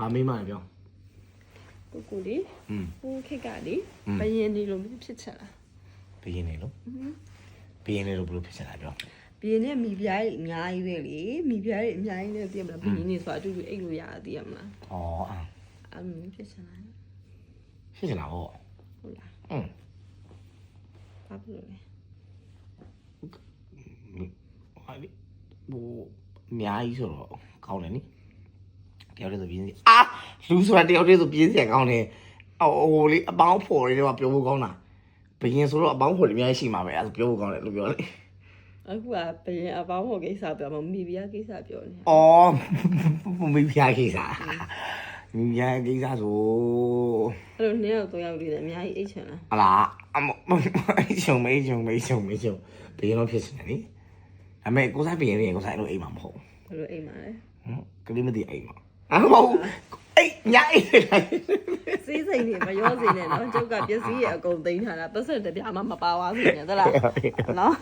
ဘာမေးမှလဲပြော ကိုကိုလေး อืม ဟိုခက်ကလေ อืม ဘယင်းဒီလိုမျိုးဖြစ်ချက်လား ဘယင်းနေလို့ဘယင်းနေလို့ဘယ်လိုဖြစ်ချင်တာပြော ဘယင်းနဲ့မိဖုရားကြီးအများကြီးပဲလေမိဖုရားကြီးအများကြီးနဲ့သိရမလားဘယင်းနေဆိုတာအတူတူအိတ်လို့ရတာသိရမလား ဩအာ အမင်းဖြစ်ချက်လား ဖြစ်ချင်တာဟော ဟုတ်လား อืม ဘာဖြစ်လို့လဲ ဟာဒီဟိုအများကြီးဆိုတော့ကောင်းတယ်နိတ ယောက်တည်းဆိုပြင်းစီအာလူဆိုတာတယောက်တည်းဆိုပြင်းစီကောင်းတယ်ဟိုဟိုလေအပေါင်းဖော်တွေတော့ပြောဖို့ကောင်းတာဘယင်းဆိုတော့အပေါင်းဖော်တွေအများကြီးရှိမှာပဲအဲဒါဆိုပြောဖို့ကောင်းတယ်လို့ပြောလေအခုကဘယင်းအပေါင်းဟိုကိစ္စပြောမှာမိဖုရားကိစ္စပြောနေဩမိဖုရားကိစ္စမိဖုရားကိစ္စဆိုအဲ့လိုနှစ်ယောက်သုံးယောက်လေးနဲ့အများကြီးအိတ်ချင်လားဟလာအမအိချုံမေးချုံမေးချုံမေးချုံဘယင်းတော့ဖြစ်နေတယ်အမေကိုစားဘယင်းရင်ကိုစားလို့အိမ်မှာမဟုတ်ဘယ်လိုအိမ်မှာလဲဟုတ်ကလေးမသိအိမ်မှာ အမဟုတ်အိမ်ညာအိမ်လိုက်စီးစိမ်တွေမရောစေနဲ့နော်ကျုပ်ကပစ္စည်းရအကုန်သိမ်းထားတာပတ်စံတစ်ပြားမှမပါသွားစေနဲ့သလားနော်